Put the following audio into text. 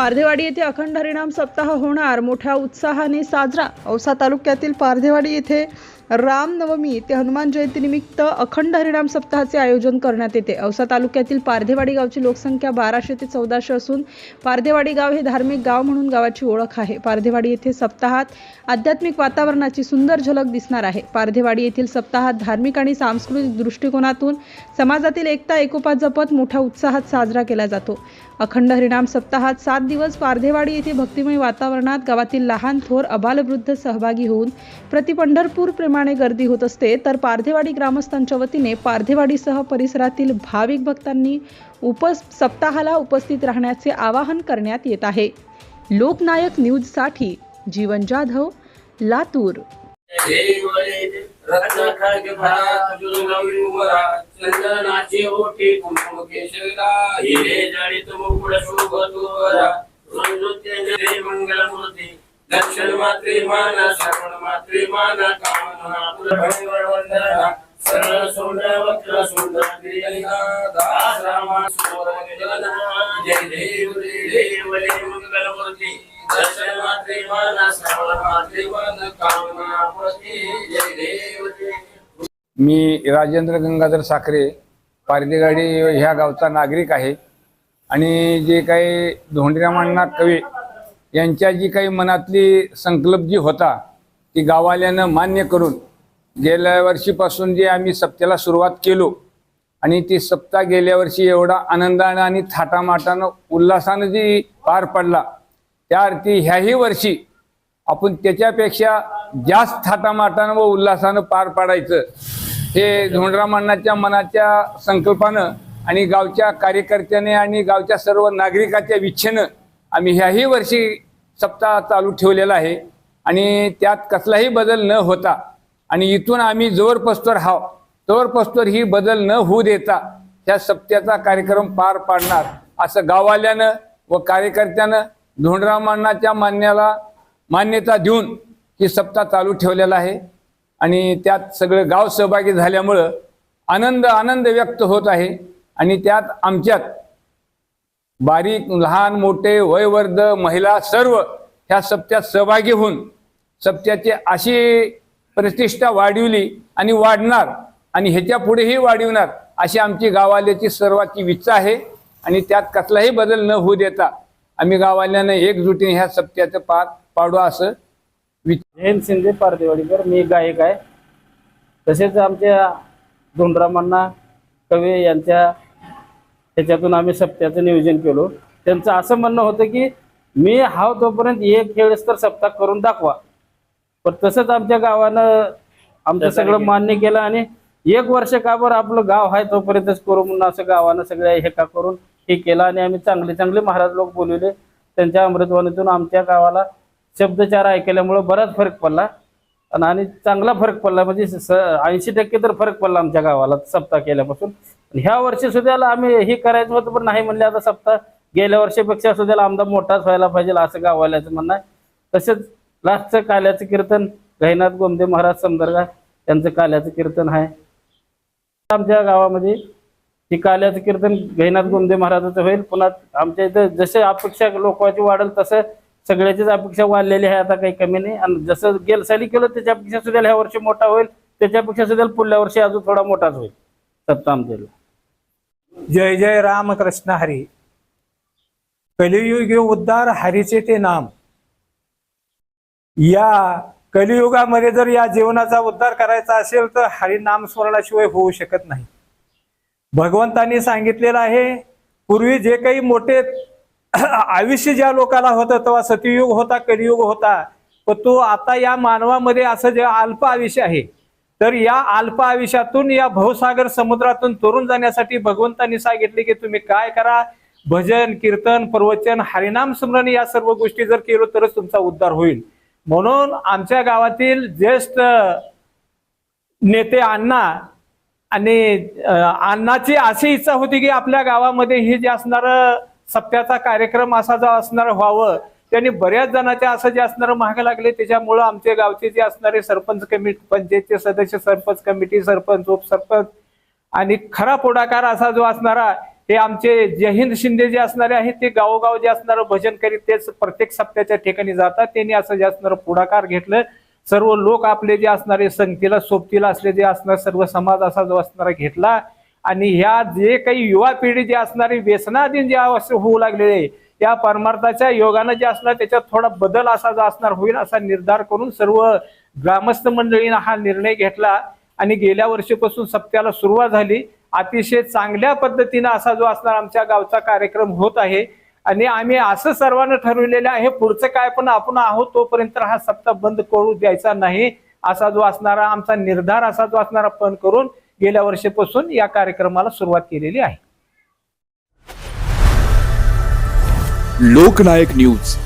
पारधेवाडी येथे अखंड हरिणाम सप्ताह होणार. मोठ्या उत्साहाने साजरा. औसा तालुक्यातील पारधेवाडी येथे रामनवमी ते हनुमान जयंतीनिमित्त अखंड हरिणाम सप्ताहाचे आयोजन करण्यात येते. औसा तालुक्यातील पारधेवाडी गावची लोकसंख्या बाराशे ते चौदाशे असून पारधेवाडी गाव हे धार्मिक गाव म्हणून गावाची ओळख आहे. पारधेवाडी येथे सप्ताहात आध्यात्मिक वातावरणाची सुंदर झलक दिसणार आहे. पारधेवाडी येथील सप्ताहात धार्मिक आणि सांस्कृतिक दृष्टिकोनातून समाजातील एकता एकोपा जपत मोठ्या उत्साहात साजरा केला जातो. अखंड हरिणाम सप्ताहात सात दिवस पारधेवाडी येथे भक्तिमय वातावरणात गावातील लहान थोर अबालवृद्ध सहभागी होऊन प्रति पंढरपूर प्रमाणे गर्दी होत असते तर पारधेवाडी ग्रामस्थांच्या वतीने पारधेवाडीसह परिसरातील भाविक भक्तांनी उपस सप्ताहाला उपस्थित राहण्याचे आवाहन करण्यात येत आहे. लोकनायक न्यूजसाठी जीवन जाधव लातूर. दक्षिण मात्री श्रवण मात्री मान जय देव देव मान श्रवण मान कामना जय देव मी राजेंद्र गंगाधर साखरे पारदेगाडी ह्या गावचा नागरिक आहे. आणि जे काही धोंडीरामांना कवी यांच्या जी काही मनातली संकल्प जी होता ती गावाल्यानं मान्य करून गेल्या वर्षीपासून जे आम्ही सप्त्याला सुरुवात केलो आणि ती सप्ताह गेल्या वर्षी एवढा आनंदानं आणि थाटामाटानं उल्हासानं जी पार पडला त्या अर्थी ह्याही वर्षी आपण त्याच्यापेक्षा जास्त थाटामाटानं व उल्हासानं पार पाडायचं हे धोंडरामांनाच्या मनाच्या संकल्पानं आणि गावच्या कार्यकर्त्याने आणि गावच्या सर्व नागरिकाच्या इच्छेनं आम्ही ह्याही वर्षी सप्ताह चालू ठेवलेला आहे. आणि त्यात कसलाही बदल न होता आणि इथून आम्ही जोर पस्तोर हाव तोर पस्तोर ही बदल न होऊ देता ह्या सप्त्याचा कार्यक्रम पार पाडणार असं गाववाल्यानं व कार्यकर्त्यानं धोंडरामांनाच्या मान्याला मान्यता देऊन ही सप्ताह चालू ठेवलेला आहे. आणि त्यात सगळं गाव सहभागी झाल्यामुळं आनंद आनंद व्यक्त होत आहे. आणि त्यात आमच्यात बारीक लहान मोठे वयवर्ध महिला सर्व ह्या सप्त्यात सहभागी होऊन सत्याची अशी प्रतिष्ठा वाढवली आणि वाढणार आणि ह्याच्या पुढेही वाढवणार अशी आमची गावाल्याची सर्वाची इच्छा आहे. आणि त्यात कसलाही बदल न होऊ देता आम्ही गावाल्यानं एकजुटीने ह्या सत्याचं पार पाडू असं जयंत शिंदे पारदेवाडीकर. मी गायक आहे. तसेच आमच्या धोंडरामांना कवी यांच्या ह्याच्यातून आम्ही सप्त्याचं नियोजन केलो. त्यांचं असं म्हणणं होतं की मी हाव तोपर्यंत एक खेळच तर सप्ताह करून दाखवा. पण तसंच आमच्या गावानं आमचं सगळं मान्य केलं आणि एक वर्ष का बरं आपलं गाव आहे तोपर्यंतच करू म्हणून असं गावानं सगळ्या हे का करून हे केलं आणि आम्ही चांगले चांगले महाराज लोक बोलवले. त्यांच्या अमृतवाणीतून आमच्या गावाला शब्दचार ऐकल्यामुळं बराच फरक पडला. आणि चांगला फरक पडला. म्हणजे ऐंशी टक्के तर फरक पडला आमच्या गावाला सप्ताह केल्यापासून. ह्या वर्षी सुद्धा आम्ही हे करायचं होतं पण नाही म्हणले आता सप्ताह गेल्या वर्षीपेक्षा सुद्धा आमदा मोठाच व्हायला पाहिजे असं गाववाल्याचं म्हणणं आहे. तसेच लास्टचं काल्याचं कीर्तन गहिनाथ गोमदे महाराज समदर्गा त्यांचं काल्याचं कीर्तन आहे. आमच्या गावामध्ये ही काल्याचं कीर्तन गहिनाथ गोमदे महाराजाचं होईल. पुन्हा आमच्या इथं जसे अपेक्षा लोकांची वाढेल तसं सगळ्याचीच अपेक्षा वाढलेली आहे. आता काही कमी नाही. आणि जसं गेल साली केलं त्याच्यापेक्षा सुद्धा ह्या वर्षी मोठा होईल. त्याच्यापेक्षा सुद्धा पुढल्या वर्षी अजून थोडा मोठाच होईल. सप्ताह आमच्या जय जय राम कृष्ण हरी. कलियुग उद्धार हरीचे ते नाम. या कलियुगामध्ये जर या जीवनाचा उद्धार करायचा असेल तर हरिनाम स्मरणाशिवाय होऊ शकत नाही. भगवंतांनी सांगितलेलं आहे पूर्वी जे काही मोठे आयुष्य ज्या लोकाला होतं तेव्हा सतयुग होता कलियुग होता पण तो आता या मानवामध्ये असं जे अल्प आयुष्य आहे तर या अल्प आयुष्यातून या भवसागर समुद्रातून तरुण जाण्यासाठी भगवंतांनी सांगितले की तुम्ही काय करा भजन कीर्तन प्रवचन हरिनाम स्मरण या सर्व गोष्टी जर केलो तरच तुमचा उद्धार होईल. म्हणून आमच्या गावातील ज्येष्ठ नेते अण्णा आणि अण्णाची अशी इच्छा होती की आपल्या गावामध्ये हे जे असणार सप्त्याचा कार्यक्रम असा जो असणार व्हावं त्यांनी बऱ्याच जणांच्या असं जे असणारं महाग लागले त्याच्यामुळं आमच्या गावचे जे असणारे सरपंच कमिटी पंचायतचे सदस्य सरपंच कमिटी सरपंच उपसरपंच आणि खरा पुढाकार असा जो असणारा ते आमचे जयहिंद शिंदे जे असणारे आहेत ते गावोगाव जे असणारं भजन करीत तेच प्रत्येक सप्त्याच्या ठिकाणी जातात. त्यांनी असं जे असणारं पुढाकार घेतलं. सर्व लोक आपले जे असणारे संगतीला सोबतीला असले जे असणार सर्व समाज असा जो असणारा घेतला. आणि ह्या जे काही युवा पिढी जे असणारी व्यसनाधीन जे अवश्य होऊ लागलेले आहे, या परमार्थाच्या योगानं जे असणार त्याच्यात थोडा बदल असा जो असणार होईल असा निर्धार करून सर्व ग्रामस्थ मंडळीनं हा निर्णय घेतला. आणि गेल्या वर्षीपासून सप्त्याला सुरुवात झाली. अतिशय चांगल्या पद्धतीनं असा जो असणार आमच्या गावचा कार्यक्रम होत आहे. आणि आम्ही असं सर्वांना ठरवलेलं आहे पुढचं काय पण आपण आहोत तोपर्यंत हा सप्ताह बंद करू द्यायचा नाही. असा जो असणारा आमचा निर्धार असा जो असणारा पण करून गेल्या वर्षीपासून या कार्यक्रमाला सुरुवात केलेली आहे. लोकनायक न्यूज.